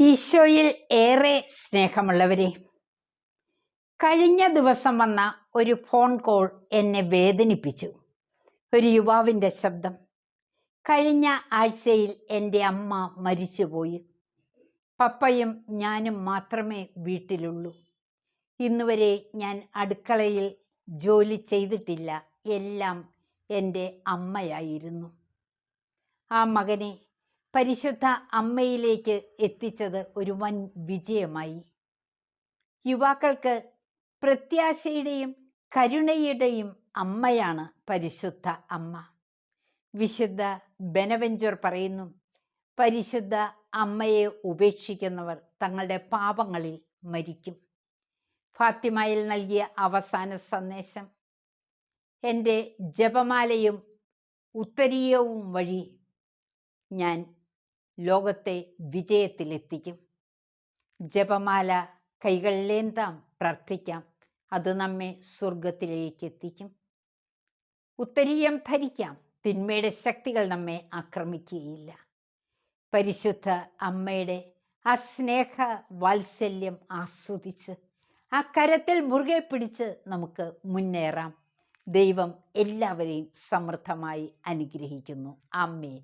ഈശോയിൽ ഏറെ സ്നേഹമുള്ളവരെ കഴിഞ്ഞ ദിവസം വന്ന ഒരു ഫോൺ കോൾ എന്നെ വേദനിപ്പിച്ചു. ഒരു യുവാവിന്റെ ശബ്ദം. കഴിഞ്ഞ ആഴ്ചയിൽ എന്റെ അമ്മ മരിച്ചുപോയി. പപ്പയും ഞാനും മാത്രമേ വീട്ടിലുള്ളൂ. ഇന്നുവരെ ഞാൻ അടുക്കളയിൽ ജോലി ചെയ്തിട്ടില്ല. എല്ലാം എന്റെ അമ്മയായിരുന്നു. ആ മകനെ പരിശുദ്ധ അമ്മയിലേക്ക് എത്തിച്ചത് ഒരു വൻ വിജയമായി. യുവാക്കൾക്ക് പ്രത്യാശയുടെയും കരുണയുടെയും അമ്മയാണ് പരിശുദ്ധ അമ്മ. വിശുദ്ധ ബെനവെഞ്ചർ പറയുന്നു പരിശുദ്ധ അമ്മയെ ഉപേക്ഷിക്കുന്നവർ തങ്ങളുടെ പാപങ്ങളിൽ മരിക്കും. ഫാത്തിമയിൽ നൽകിയ അവസാന സന്ദേശം എന്റെ ജപമാലയും ഉത്തരീയവും വഴി ഞാൻ ലോകത്തെ വിജയത്തിലെത്തിക്കും. ജപമാല കൈകളിലേന്താം പ്രാർത്ഥിക്കാം. അത് നമ്മെ സ്വർഗത്തിലേക്ക് എത്തിക്കും ഉത്തരീയം ധരിക്കാം. തിന്മയുടെ ശക്തികൾ നമ്മെ ആക്രമിക്കുകയില്ല. പരിശുദ്ധ അമ്മയുടെ ആ സ്നേഹ വാത്സല്യം ആസ്വദിച്ച് ആ കരത്തിൽ മുറുകെ പിടിച്ച് നമുക്ക് മുന്നേറാം. ദൈവം എല്ലാവരെയും സമൃദ്ധമായി അനുഗ്രഹിക്കുന്നു. അമ്മേ